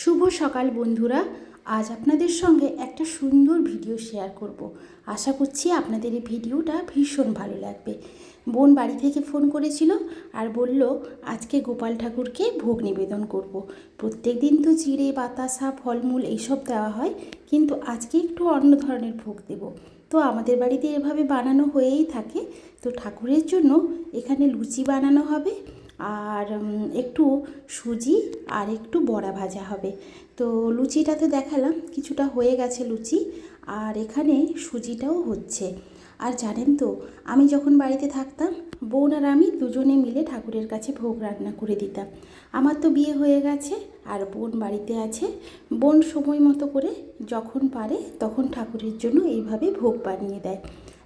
শুভ সকাল বন্ধুরা। আজ আপনাদের সঙ্গে একটা সুন্দর ভিডিও শেয়ার করব। আশা করছি আপনাদের এই ভিডিওটা ভীষণ ভালো লাগবে। বোন বাড়ি থেকে ফোন করেছিল আর বলল, আজকে গোপাল ঠাকুরকে ভোগ নিবেদন করব। প্রত্যেক দিন তো চিড়ে বাতাসা, ফলমূল এইসব দেওয়া হয়, কিন্তু আজকে একটু অন্য ধরনের ভোগ দেব। তো আমাদের বাড়িতে এভাবে বানানো হয়েই থাকে। তো ঠাকুরের জন্য এখানে লুচি বানানো হবে। আর একটু সুজি আর একটু বড়া ভাজা হবে। তো লুচিটা তো দেখালাম, কিছুটা হয়ে গেছে লুচি আর এখানে সুজিটাও হচ্ছে। আর জানেন তো, আমি যখন বাড়িতে থাকতাম, বোন আর আমি দুজনে মিলে ঠাকুরের কাছে ভোগ রান্না করে দিতাম। আমার তো বিয়ে হয়ে গেছে আর বোন বাড়িতে আছে। বোন সময় মতো করে যখন পারে তখন ঠাকুরের জন্য এইভাবে ভোগ বানিয়ে দেয়।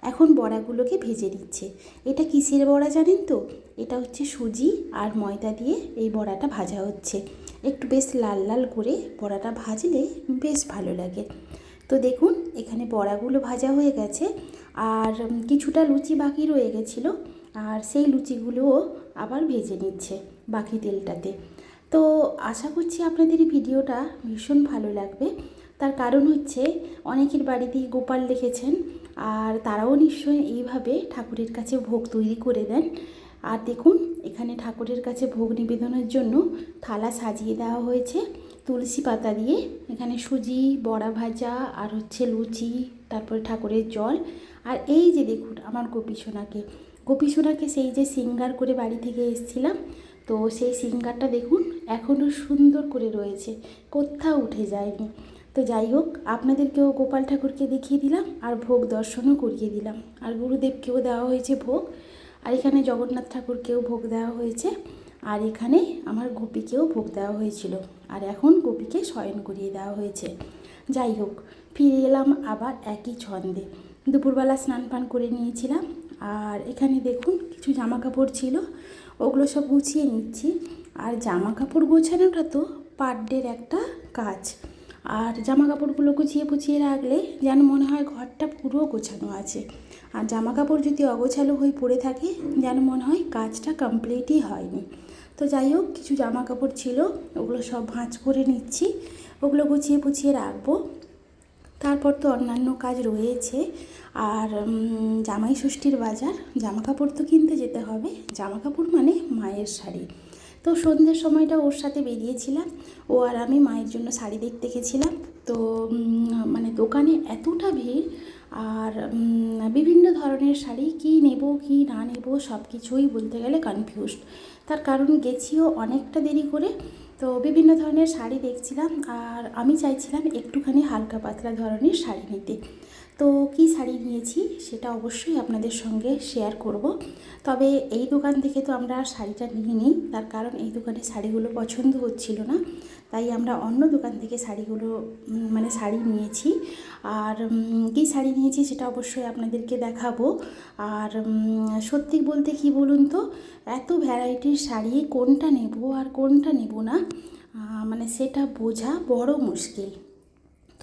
এখন বড়াগুলোকে ভেজে নিচ্ছে। এটা কিসের বড়া জানেন তো? এটা হচ্ছে সুজি আর ময়দা দিয়ে এই বড়াটা ভাজা হচ্ছে। একটু বেশ লাল লাল করে বড়াটা ভাজলে বেশ ভালো লাগে। তো দেখুন, এখানে বড়াগুলো ভাজা হয়ে গেছে আর কিছুটা লুচি বাকি রয়ে গেছিল আর সেই লুচিগুলোও আবার ভেজে নিচ্ছে বাকি তেলটাতে। তো আশা করছি আপনাদের এই ভিডিওটা ভীষণ ভালো লাগবে। তার কারণ হচ্ছে অনেকের বাড়িতেই গোপাল রেখেছেন আর তারাও নিশ্চয়ই এইভাবে ঠাকুরের কাছে ভোগ তৈরি করে দেন। আর দেখুন, এখানে ঠাকুরের কাছে ভোগ নিবেদনের জন্য থালা সাজিয়ে দেওয়া হয়েছে। তুলসী পাতা দিয়ে এখানে সুজি, বড়া ভাজা আর হচ্ছে লুচি, তারপরে ঠাকুরের জল। আর এই যে দেখুন, আমার গোপী সোনাকে। গোপী সোনাকে সেই যে সিঙ্গার করে বাড়ি থেকে এসেছিলাম, তো সেই সিঙ্গারটা দেখুন এখনও সুন্দর করে রয়েছে, কোথাও উঠে যায়নি। তো যাই হোক, আপনাদেরকেও গোপাল ঠাকুরকে দেখিয়ে দিলাম আর ভোগ দর্শনও করিয়ে দিলাম। আর গুরুদেবকেও দেওয়া হয়েছে ভোগ। আর এখানে জগন্নাথ ঠাকুরকেও ভোগ দেওয়া হয়েছে। আর এখানে আমার গোপীকেও ভোগ দেওয়া হয়েছিল। আর এখন গোপীকে শয়ন করিয়ে দেওয়া হয়েছে। যাই হোক, ফিরে এলাম আবার একই ছন্দে। দুপুরবেলা স্নান পান করে নিয়েছিলাম। আর এখানে দেখুন, কিছু জামা কাপড় ছিল। ওগুলো সব গুছিয়ে নিচ্ছি। আর জামা কাপড় গোছানোটা তো পার ডের একটা কাজ। আর জামা কাপড়গুলো গুছিয়ে পুছিয়ে রাখলে যেন মনে হয় ঘরটা পুরো গোছানো আছে। আর জামা কাপড় যদি অগোছালো হয়ে পড়ে থাকে, যেন মনে হয় কাজটা কমপ্লিটই হয়নি। তো যাই হোক, কিছু জামা কাপড় ছিল, ওগুলো সব ভাঁজ করে নিচ্ছি, ওগুলো গুছিয়ে পুছিয়ে রাখব। তারপর তো অন্যান্য কাজ রয়েছে। আর জামাই ষষ্ঠীর বাজার জামা কাপড় তো কিনতে যেতে হবে। জামা কাপড় মানে মায়ের শাড়ি। তো সন্ধ্যের সময়টা ওর সাথে বেরিয়েছিলাম। ও আর আমি মায়ের জন্য শাড়ি দেখতে গেছিলাম। তো মানে দোকানে এতটা ভিড় আর বিভিন্ন ধরনের শাড়ি, কী নেব, কী না নেব সব কিছুই বলতে গেলে কনফিউজড তার কারণ গেছিও অনেকটা দেরি করে। তো বিভিন্ন ধরনের শাড়ি দেখছিলাম আর আমি চাইছিলাম একটুখানি হালকা পাতলা ধরনের শাড়ি নিতে। তো কী শাড়ি নিয়েছি সেটা অবশ্যই আপনাদের সঙ্গে শেয়ার করব। তবে এই দোকান থেকে তো আমরা শাড়িটা নিয়ে নিই তার কারণ এই দোকানে শাড়িগুলো পছন্দ হচ্ছিল না, তাই আমরা অন্য দোকান থেকে শাড়িগুলো মানে শাড়ি নিয়েছি। আর কী শাড়ি নিয়েছি সেটা অবশ্যই আপনাদেরকে দেখাবো। আর সত্যি বলতে কি বলুন তো, এত ভ্যারাইটির শাড়ি কোনটা নেব আর কোনটা নেব না মানে সেটা বোঝা বড় মুশকিল।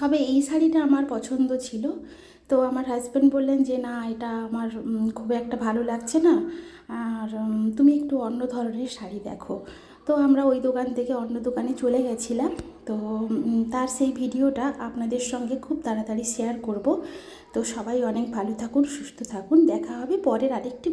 তবে এই শাড়িটা আমার পছন্দ ছিল। তো আমার হাজব্যান্ড বললেন যে, না, এটা আমার খুব একটা ভালো লাগছে না। আর তুমি একটু অন্য ধরনের শাড়ি দেখো। তো আমরা ওই দোকান থেকে অন্য দোকানে চলে গেছিলাম। তো তার সেই ভিডিওটা আপনাদের সঙ্গে খুব তাড়াতাড়ি শেয়ার করব। তো সবাই অনেক ভালো থাকুন, সুস্থ থাকুন। দেখা হবে পরের আরেকটি